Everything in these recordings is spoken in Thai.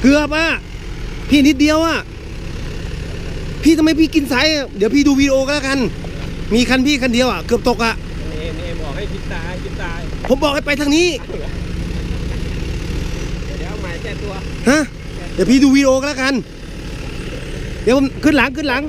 เกือบอะ พี่นิดเดียวอะ พี่ทำไมพี่กินสายอะเดี๋ยวพี่ดูวิดีโอก็แล้วกัน มีคันพี่คันเดียวอะ เกือบตกอะนี่นี่บอกให้คิดตายคิดตายผมบอกให้ไปทางนี้ เดี๋ยวเอาใหม่แก้ตัว ฮะ เดี๋ยวพี่ดูวิดีโอก็แล้วกัน เดี๋ยวผมขึ้นหลังขึ้นหลัง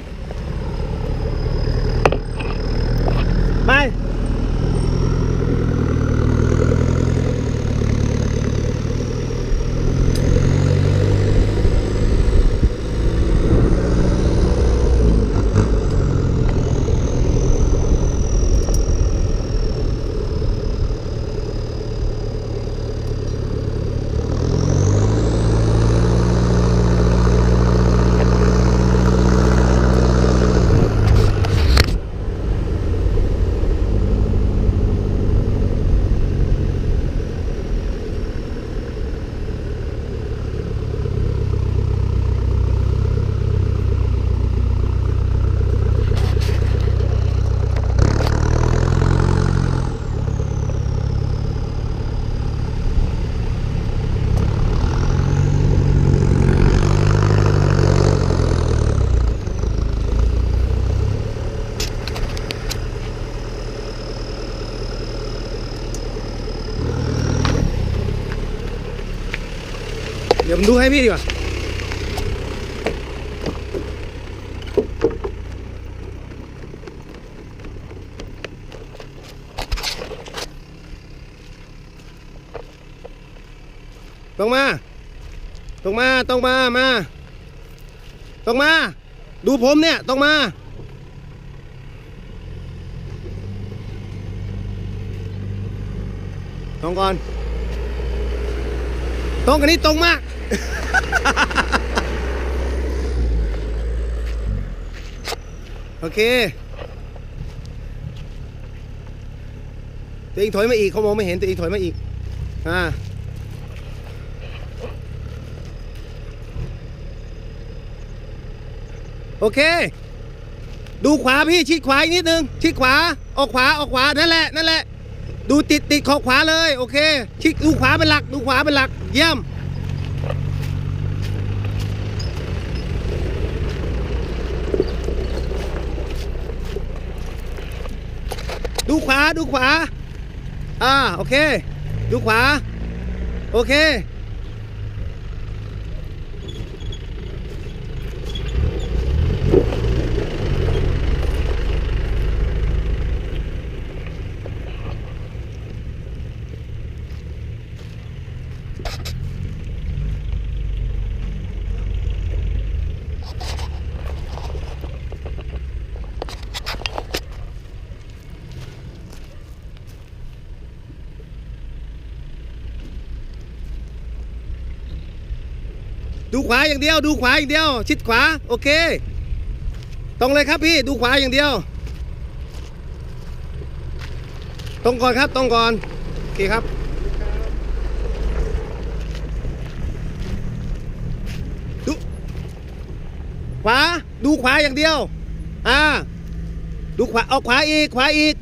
ดี๋ยวผมดูให้พี่ดีกว่าตรงมา ตรงมา ตรงมา มา ตรงมา ดูผมเนี่ย ตรงมา ตรงก่อน ตรงกันนี้ตรงมาก โอเคตัวเองถอยมาอีกเขามองไม่เห็นตัวเองถอยมาอีก อ่า โอเค ดูขวาพี่ชิดขวาอีกนิดนึง ชิดขวา ออกขวา ออกขวา นั่นแหละ นั่นแหละ ดูติดติดขอบขวาเลย โอเค ชิดดูขวาเป็นหลัก ดูขวาเป็นหลัก เยี่ยม ดูขวาดูขวา อ่า โอเค ดูขวา โอเค ดูขวาอย่างเดียว ดูขวาอย่างเดียว ชิดขวา โอเค ตรงเลยครับพี่ ดูขวาอย่างเดียว ตรงก่อนครับ ตรงก่อน โอเคครับ ดู ขวา ดูขวาอย่างเดียว อ่า ดูขวา เอาขวาอีก ขวาอีก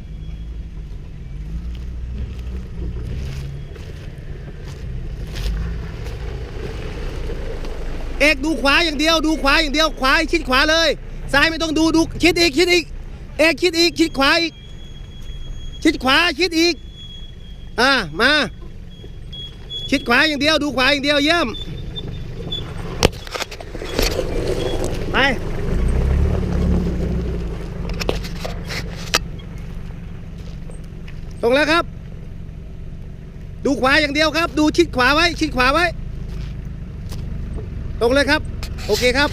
เอกดูขวาอย่างเดียว ดูขวาอย่างเดียว ขวาชิดขวาเลย ซ้ายไม่ต้องดูดูชิดอีกชิดอีก เอกชิดอีกชิดขวาอีก ชิดขวาชิดอีก อ่ามา ชิดขวาอย่างเดียว ดูขวาอย่างเดียวเยี่ยม ไปตรงแล้วครับ ดูขวาอย่างเดียวครับ ดูชิดขวาไว้ ชิดขวาไว้ ตรงเลยครับ โอเคครับ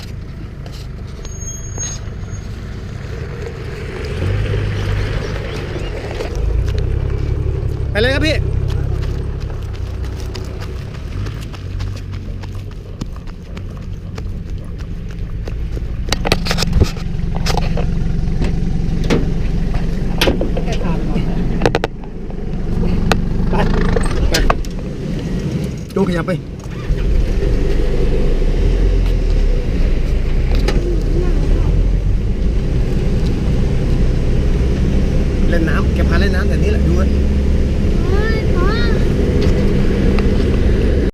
ไปเลยครับพี่แค่ถามก่อนไปไปดูขยับไป น้ำแบบนี้แหละดู